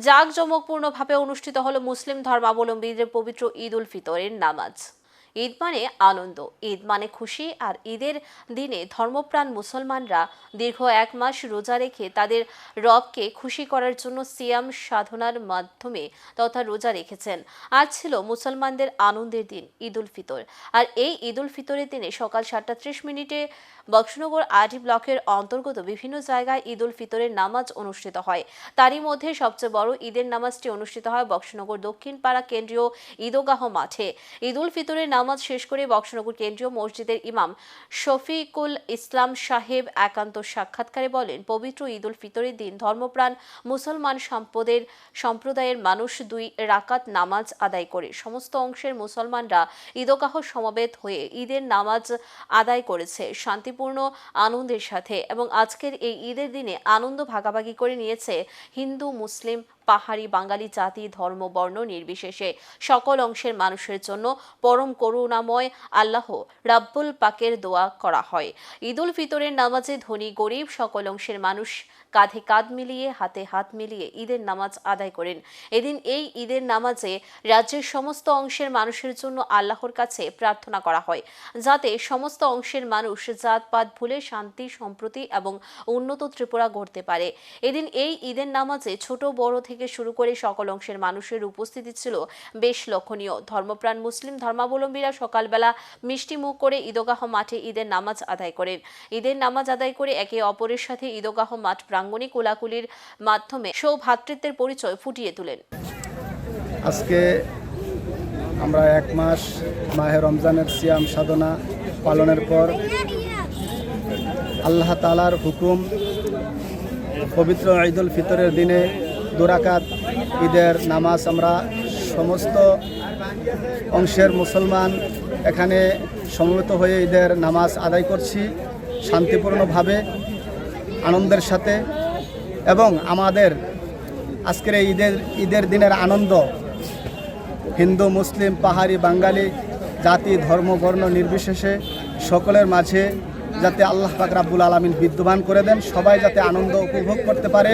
জাঁকজমকপূর্ণভাবে অনুষ্ঠিত হল মুসলিম ধর্মাবলম্বীদের পবিত্র ঈদ উল ফিতরের নামাজ। ঈদ মানে আনন্দ, ঈদ মানে খুশি আর ঈদের দিনে ধর্মপ্রাণ মুসলমানরা দীর্ঘ এক মাস রোজা রেখে তাদের রবকে খুশি করার জন্য সিয়াম সাধনার মাধ্যমে তথা রোজা রেখেছেন। আজ ছিল মুসলমানদের আনন্দের দিন ঈদ উল ফিতর। আর এই ঈদ উল ফিতরের দিনে সকাল সাতটা ত্রিশ মিনিটে বক্সনগর আরডি ব্লকের অন্তর্গত বিভিন্ন জায়গায় ঈদ উল ফিতরের নামাজ অনুষ্ঠিত হয়। তারই মধ্যে সবচেয়ে বড় ঈদের নামাজটি অনুষ্ঠিত হয় বক্সনগর দক্ষিণ পাড়া কেন্দ্রীয় ঈদগাহ মাঠে। ঈদ উল ফিতরের নামাজ শেষ করে বক্সনগর কেন্দ্রীয় মসজিদের ইমাম শফিকুল ইসলাম সাহেব একান্ত সাক্ষাৎকারে বলেন, পবিত্র ঈদ উল ফিতরের দিন ধর্মপ্রাণ, মুসলমান সম্পদের, সম্প্রদায়ের মানুষ দুই রাকাত নামাজ আদায় করে। সমস্ত অংশের মুসলমানরা ঈদগাহ সমবেত হয়ে ঈদের নামাজ আদায় করেছে। শান্তিপূর্ণ আনন্দের সাথে এবং আজকের এই ঈদের দিনে আনন্দ ভাগাভাগি করে নিয়েছে হিন্দু, মুসলিম পাহাড়ি বাঙালি জাতি, ধর্ম, বর্ণ নির্বিশেষে সকল অংশের মানুষের জন্য পরম করুণাময় আল্লাহ রাব্বুল পাকের দোয়া করা হয়। ঈদুল ফিতরের নামাজে ধনী, গরিব সকল অংশের মানুষ কাঁধে কাঁধ মিলিয়ে, হাতে হাত মিলিয়ে ঈদের নামাজ আদায় করেন। এদিন এই ঈদের নামাজে রাজ্যের সমস্ত অংশের মানুষের জন্য আল্লাহর কাছে প্রার্থনা করা হয়, যাতে সমস্ত অংশের মানুষ জাতপাত ভুলে শান্তি, সম্প্রতি এবং উন্নত ত্রিপুরা গড়তে পারে। এদিন এই ঈদের নামাজে ছোট, বড় থেকে শুরু করে সকল অংশের মানুষের উপস্থিতি ছিল বেশ লক্ষণীয়। ধর্মপ্রাণ মুসলিম ধর্মাবলম্বীরা সকালবেলা মিষ্টি মুখ করে ঈদগাহ মাঠে ঈদের নামাজ আদায় করেন। ঈদের নামাজ আদায় করে একে অপরের সাথে ঈদগাহ মাঠ প্রাঙ্গণে কোলাকুলির মাধ্যমে সৌভ্রাতৃত্বের পরিচয় ফুটিয়ে তোলেন। আজকে আমরা এক মাস মাহে রমজানের সিয়াম সাধনা পালনের পর আল্লাহ তালার হুকুম পবিত্র ঈদুল ফিতরের দিনে দুরাকাত, ঈদের নামাজ আমরা সমস্ত অংশের মুসলমান এখানে সমবেত হয়ে ঈদের নামাজ আদায় করছি শান্তিপূর্ণভাবে, আনন্দের সাথে এবং আমাদের আজকের এই ঈদের ঈদের দিনের আনন্দ, হিন্দু, মুসলিম, পাহাড়ি, বাঙালি, জাতি, ধর্ম, বর্ণ নির্বিশেষে সকলের মাঝে যাতে আল্লাহ পাক রাব্বুল আলমিন বিদ্যমান করে দেন, সবাই যাতে আনন্দ উপভোগ করতে পারে।